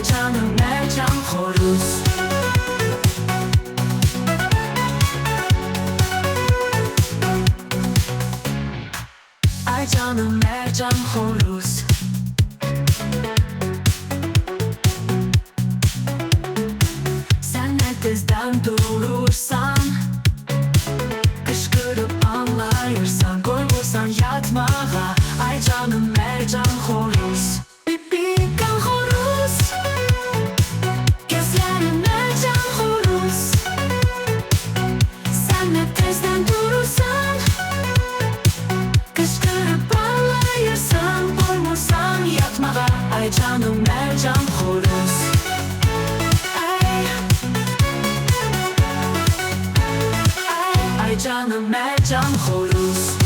mercanım mercan horuz Ercanım mercan horuz Sen herkesten durursan Kışkırıp anlayırsan Koymursan yatmağa. Ay canım mercan horuz Tezden durursan Kışkırıp bağlayırsan Boynursan yatmağa Ay canım mercan horoz Ay Ay, ay canım mercan horoz